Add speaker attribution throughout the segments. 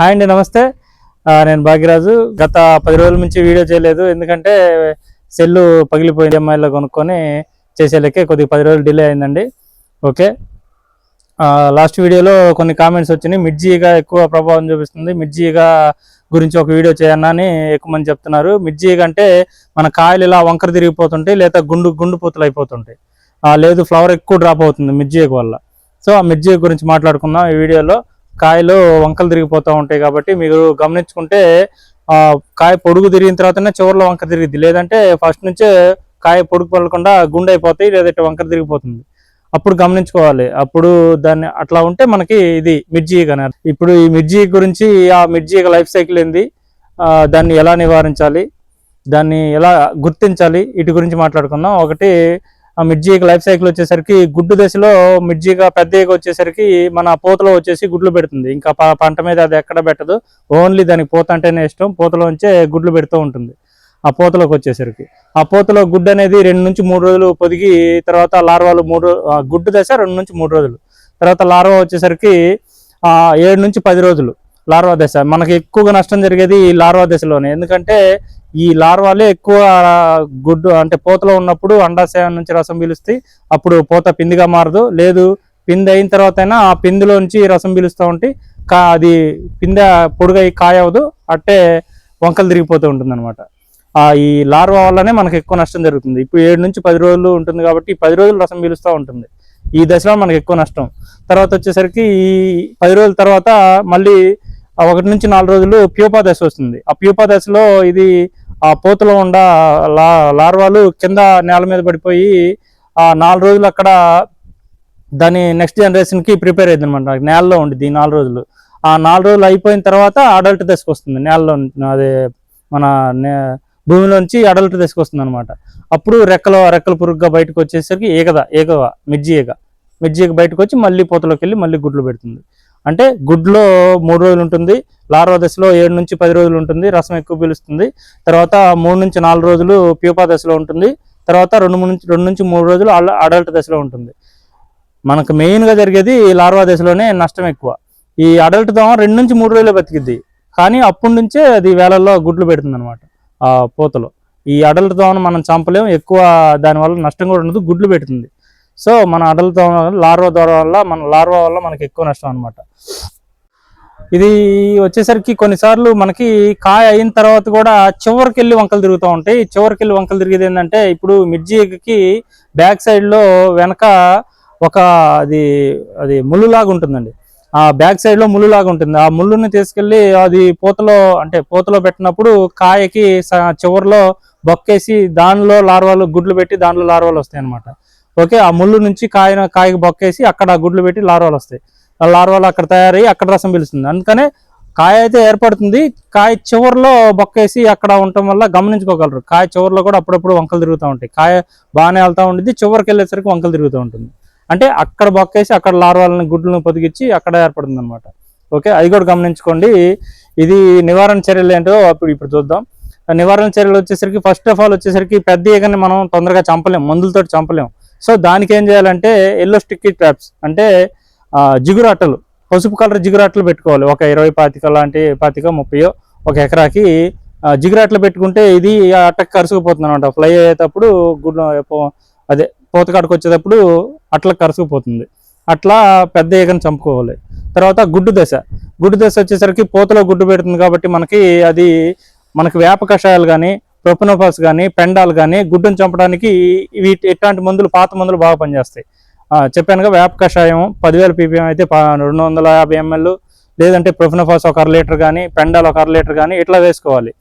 Speaker 1: Hi అండి నమస్తే. నేను భాగ్యరాజు. గత పది రోజుల నుంచి వీడియో చేయలేదు. ఎందుకంటే సెల్లు పగిలిపోయింది ఎంఐలో కొనుక్కొని చేసేలకే కొద్దిగా పది రోజులు డిలే అయిందండి. ఓకే. లాస్ట్ వీడియోలో కొన్ని కామెంట్స్ వచ్చినాయి. మిర్జీగా ఎక్కువ ప్రభావం చూపిస్తుంది. మిర్జీగా గురించి ఒక వీడియో చేయన్నా అని ఎక్కువ మంది చెప్తున్నారు. మిర్జీగా అంటే మన కాయలు ఇలా వంకర తిరిగిపోతుంటాయి లేదా గుండు గుండు పూతలు అయిపోతుంటాయి లేదు ఫ్లవర్ ఎక్కువ డ్రాప్ అవుతుంది మిర్జీగా వల్ల. సో ఆ మిర్జీ గురించి మాట్లాడుకుందాం ఈ వీడియోలో. కాయలు వంకలు తిరిగిపోతూ ఉంటాయి కాబట్టి మీరు గమనించుకుంటే కాయ పొడుగు తిరిగిన తర్వాతనే చివరిలో వంకర తిరిగిద్ది. లేదంటే ఫస్ట్ నుంచే కాయ పొడుగు పడకుండా గుండె అయిపోతాయి లేదంటే వంకర తిరిగిపోతుంది. అప్పుడు గమనించుకోవాలి. అప్పుడు దాన్ని అట్లా ఉంటే మనకి ఇది మిర్జీ కానీ ఇప్పుడు ఈ మిర్జీ గురించి ఆ మిర్జీ లైఫ్ సైకిల్ ఏంది? దాన్ని ఎలా నివారించాలి? దాన్ని ఎలా గుర్తించాలి? వీటి గురించి మాట్లాడుకుందాం. ఒకటి ఆ మిర్జీగా లైఫ్ సైకిల్ వచ్చేసరికి గుడ్డు దశలో మిర్జీగా పెద్దగా వచ్చేసరికి మన పూతలో వచ్చేసి గుడ్లు పెడుతుంది. ఇంకా పంట మీద అది ఎక్కడ పెట్టదు. ఓన్లీ దానికి పూత అంటేనే ఇష్టం. పూతలోంచే గుడ్లు పెడుతూ ఉంటుంది. ఆ పూతలోకి వచ్చేసరికి. ఆ పూతలో గుడ్డు అనేది రెండు నుంచి మూడు రోజులు పొదిగి తర్వాత లార్వాలు మూడు గుడ్డు దశ రెండు నుంచి మూడు రోజులు. తర్వాత లార్వా వచ్చేసరికి ఏడు నుంచి పది రోజులు లార్వా దశ. మనకి ఎక్కువగా నష్టం జరిగేది ఈ లార్వా దశలోనే. ఎందుకంటే ఈ లార్వాలే ఎక్కువ గుడ్డు అంటే పూతలో ఉన్నప్పుడు అండాశయం నుంచి రసం పీలుస్తాయి అప్పుడు పూత పిందిగా మారదు. లేదు పిండి అయిన తర్వాత అయినా ఆ పిందిలోంచి రసం పీలుస్తూ ఉంటే కా అది పిందె పొడుగై కాయ అవ్వదు అట్టే వంకలు తిరిగిపోతూ ఉంటుంది అనమాట ఆ ఈ లార్వా వల్లనే మనకు ఎక్కువ నష్టం జరుగుతుంది. ఇప్పుడు ఏడు నుంచి పది రోజులు ఉంటుంది కాబట్టి ఈ పది రోజులు రసం పీలుస్తూ ఉంటుంది. ఈ దశలో మనకు ఎక్కువ నష్టం. తర్వాత వచ్చేసరికి ఈ పది రోజుల తర్వాత మళ్ళీ ఒకటి నుంచి నాలుగు రోజులు ప్యూపా దశ వస్తుంది. ఆ ప్యూపా దశలో ఇది ఆ పోతులో ఉండ లార్వాలు కింద నేల మీద పడిపోయి ఆ నాలుగు రోజులు అక్కడ దాని నెక్స్ట్ జనరేషన్కి ప్రిపేర్ అయింది అనమాట నేలలో ఉండేది ఈ నాలుగు రోజులు. ఆ నాలుగు రోజులు అయిపోయిన తర్వాత అడల్ట్ దశకు వస్తుంది. నేలలో అదే మన నే- భూమిలోంచి అడల్ట్ దశకు వస్తుంది అనమాట అప్పుడు రెక్కలు రెక్కలు పురుగుగా బయటకు వచ్చేసరికి ఏకద ఏకవ మిర్జి ఏగ మిర్జి ఏగ బయటకు వచ్చి మళ్ళీ పోతలోకి వెళ్ళి మళ్ళీ గుడ్లు పెడుతుంది. అంటే గుడ్లో మూడు రోజులు ఉంటుంది లార్వా దశలో ఏడు నుంచి పది రోజులు ఉంటుంది రసం ఎక్కువ పీలుస్తుంది. తర్వాత మూడు నుంచి నాలుగు రోజులు ప్యూపా దశలో ఉంటుంది. తర్వాత రెండు మూడు నుంచి రెండు నుంచి మూడు రోజులు అడల్ట్ దశలో ఉంటుంది. మనకు మెయిన్గా జరిగేది ఈ లార్వా దశలోనే నష్టం ఎక్కువ. ఈ అడల్ట్ దోమ రెండు నుంచి మూడు రోజులు బతికిద్ది. కానీ అప్పటి నుంచే అది వేలల్లో గుడ్లు పెడుతుంది అనమాట ఆ పూతలో. ఈ అడల్ట్ దోమను మనం చంపలేము ఎక్కువ దానివల్ల నష్టం కూడా ఉండదు గుడ్లు పెడుతుంది. సో మన అడలతో దోమ లార్వా దోమ వల్ల మన లార్వా వల్ల మనకి ఎక్కువ నష్టం అనమాట ఇది వచ్చేసరికి కొన్నిసార్లు మనకి కాయ అయిన తర్వాత కూడా చివరికి వెళ్ళి వంకలు తిరుగుతూ ఉంటాయి. చివరికి వెళ్ళి వంకలు తిరిగేది ఏంటంటే ఇప్పుడు మిర్జీకి బ్యాక్ సైడ్లో వెనక ఒక అది అది ముళ్ళులాగా ఉంటుందండి. ఆ బ్యాక్ సైడ్లో ముళ్ళులాగా ఉంటుంది. ఆ ముళ్ళుని తీసుకెళ్ళి అది పూతలో అంటే పూతలో పెట్టినప్పుడు కాయకి చివరిలో చివర్లో బొక్కేసి దానిలో లార్వాలు గుడ్లు పెట్టి దానిలో లార్వాలు వస్తాయి అనమాట ఓకే ఆ ముళ్ళు నుంచి కాయ కాయకి బొక్కేసి అక్కడ ఆ గుడ్లు పెట్టి లార్వాలు వస్తాయి. ఆ లార్వాలు అక్కడ తయారయ్యి అక్కడ రసం పిలుస్తుంది. అందుకనే కాయ అయితే ఏర్పడుతుంది. కాయ చివర్లో బొక్కేసి అక్కడ ఉండటం వల్ల గమనించుకోగలరు. కాయ చివరిలో కూడా అప్పుడప్పుడు వంకలు తిరుగుతూ ఉంటాయి. కాయ బాగానే వెళ్తూ ఉంటుంది చివరికి వెళ్ళేసరికి వంకలు తిరుగుతూ ఉంటుంది. అంటే అక్కడ బొక్కేసి అక్కడ లార్వాలని గుడ్లను పొదిగించి అక్కడ ఏర్పడుతుంది అనమాట ఓకే అది కూడా గమనించుకోండి. ఇది నివారణ చర్యలు ఏంటో అప్పుడు ఇప్పుడు చూద్దాం. నివారణ చర్యలు వచ్చేసరికి ఫస్ట్ ఆఫ్ ఆల్ వచ్చేసరికి పెద్ద ఈగని మనం తొందరగా చంపలేం. మందులతో చంపలేం. సో దానికి ఏం చేయాలంటే ఎల్లో స్టిక్కీ ట్రాప్స్ అంటే జిగురాటలు పసుపు కలర్ జిగురు పెట్టుకోవాలి. ఒక ఇరవై పాతిక లాంటి పాతిక ముప్పయో ఒక ఎకరాకి ఆ, పెట్టుకుంటే ఇది అట్టకు అట్టకి కరుసుకుపోతుంది అనమాట ఫ్లై అయ్యేటప్పుడు గుడ్లు అదే పోతకాడికి వచ్చేటప్పుడు అట్ల కరుసుకుపోతుంది. అట్లా పెద్ద ఈగను చంపుకోవాలి. తర్వాత గుడ్డు దశ. గుడ్డు దశ వచ్చేసరికి పోతలో గుడ్డు పెడుతుంది కాబట్టి మనకి అది మనకి వేప కషాయాలు కానీ ప్రొపనోఫాస్ కానీ పెండాలు కానీ గుడ్డును చంపడానికి వీటి ఇట్లాంటి మందులు పాత మందులు బాగా పనిచేస్తాయి. చెప్పానుగా వేప కషాయం పదివేల పీపీఎం అయితే రెండు వందల యాభై ఎంఎల్ లేదంటే ప్రొఫినోఫాస్ ఒక అర లీటర్ కానీ పెండాల్ ఒక అర లీటర్ కానీ ఇట్లా వేసుకోవాలి.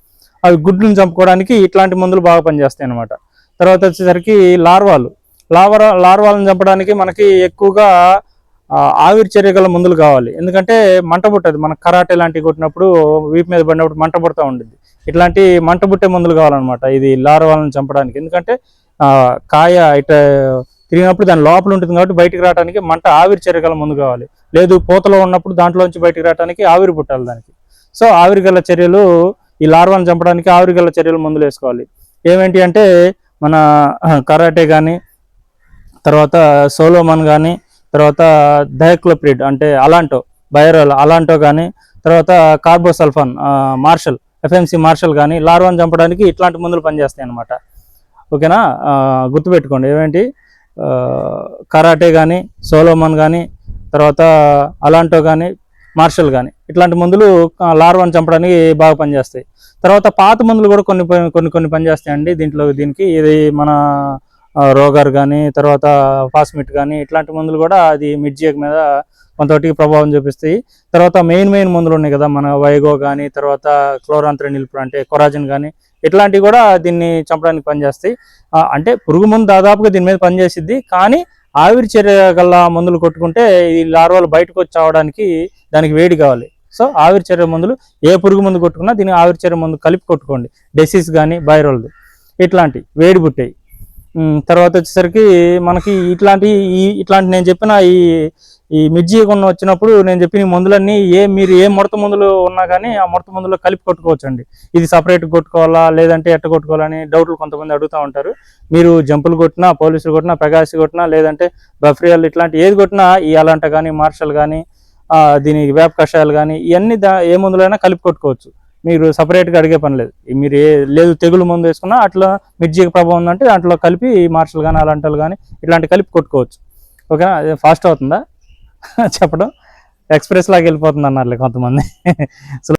Speaker 1: అవి గుడ్లను చంపుకోవడానికి ఇట్లాంటి మందులు బాగా పనిచేస్తాయి అన్నమాట. తర్వాత వచ్చేసరికి లార్వాలు. లార్వా లార్వాలను చంపడానికి మనకి ఎక్కువగా ఆవిరి చర్య గల మందులు కావాలి. ఎందుకంటే మంట పుట్టదు మన కరాటే లాంటివి కొట్టినప్పుడు వీపు మీద పడినప్పుడు మంట పుడతా ఉంటుంది ఇట్లాంటి మంట బుట్టే మందులు కావాలన్నమాట. ఇది లార్వాలను చంపడానికి. ఎందుకంటే కాయ ఇట తిరిగినప్పుడు దాని లోపల ఉంటుంది కాబట్టి బయటికి రావడానికి మంట ఆవిరి చర్యగల ముందు కావాలి. లేదు పూతలో ఉన్నప్పుడు దాంట్లోంచి బయటికి రావడానికి ఆవిరి పుట్టాలి దానికి. సో ఆవిరి గల చర్యలు ఈ లార్వాలను చంపడానికి ఆవిరి గల చర్యలు మందులు వేసుకోవాలి. ఏమేంటి అంటే మన కరాటే కానీ తర్వాత సోలోమన్ కానీ తర్వాత డయాక్లోప్రిడ్ అంటే అలాంటో బైరల్ అలాంటో కానీ తర్వాత కార్బోసల్ఫాన్ మార్షల్ ఎఫ్ఎంసి మార్షల్ కానీ లార్వాన్ చంపడానికి ఇట్లాంటి మందులు పనిచేస్తాయి అన్నమాట ఓకేనా గుర్తుపెట్టుకోండి. ఏమేంటి? కరాటే కానీ సోలోమన్ కానీ తర్వాత అలాంటో కానీ మార్షల్ కానీ ఇట్లాంటి మందులు లార్వాన్ చంపడానికి బాగా పనిచేస్తాయి. తర్వాత పాత మందులు కూడా కొన్ని ప- కొన్ని కొన్ని పనిచేస్తాయండి. దీంట్లో దీనికి ఇది మన రోగర్ కానీ తర్వాత ఫాస్మిట్ కానీ ఇట్లాంటి మందులు కూడా అది మిడ్జియక్ మీద కొంతవరకు ప్రభావం చూపిస్తాయి. తర్వాత మెయిన్ మెయిన్ మందులు ఉన్నాయి కదా మన వైగో కానీ తర్వాత క్లోరాంత్రనిల్పుర్ అంటే కొరాజిన్ కానీ ఇట్లాంటివి కూడా దీన్ని చంపడానికి పనిచేస్తాయి. అంటే పురుగు మందు దాదాపుగా దీని మీద పనిచేసిద్ది కానీ ఆవిరి చర్య గల మందులు కొట్టుకుంటే ఈ లార్వాలు బయటకు వచ్చి చావడానికి దానికి వేడి కావాలి. సో ఆవిరి చర్య మందులు ఏ పురుగు మందు కొట్టుకున్నా దీన్ని ఆవిరి చర్య మందు కలిపి కొట్టుకోండి. డెసిస్ కానీ బైరోల్ది ఇట్లాంటి వేడి పుట్టాయి. తర్వాత వచ్చేసరికి మనకి ఇట్లాంటి ఈ ఇట్లాంటి నేను చెప్పిన ఈ ఈ మిర్జీ కొన్న వచ్చినప్పుడు నేను చెప్పిన ఈ మందులన్నీ ఏ మీరు ఏ ముడత మందులు ఉన్నా కానీ ఆ ముడత మందులో కలిపి కొట్టుకోవచ్చండి. ఇది సపరేట్ కొట్టుకోవాలా లేదంటే ఎట్ట కొట్టుకోవాలని డౌట్లు కొంతమంది అడుగుతూ ఉంటారు. మీరు జంపులు కొట్టినా పోలీసులు కొట్టినా పెగాసి కొట్టినా లేదంటే బఫ్రియాలు ఇట్లాంటి ఏది కొట్టినా ఈ అలాంట కానీ మార్షల్ కానీ దీనికి వేప కషాయాలు కానీ ఇవన్నీ దా ఏ మందులైనా కలిపి కొట్టుకోవచ్చు. మీరు సపరేట్గా అడిగే పని లేదు. మీరు ఏ లేదు తెగులు మందు వేసుకున్నా అట్లా మిర్జీకి ప్రభావం ఉందంటే దాంట్లో కలిపి మార్షల్ కానీ అలాంటి కానీ ఇట్లాంటి కలిపి కొట్టుకోవచ్చు. ఓకేనా? అది ఫాస్ట్ అవుతుందా? చెప్పడం. ఎక్స్ప్రెస్ లాగా వెళ్ళిపోతుంది అన్నారు కొంతమంది.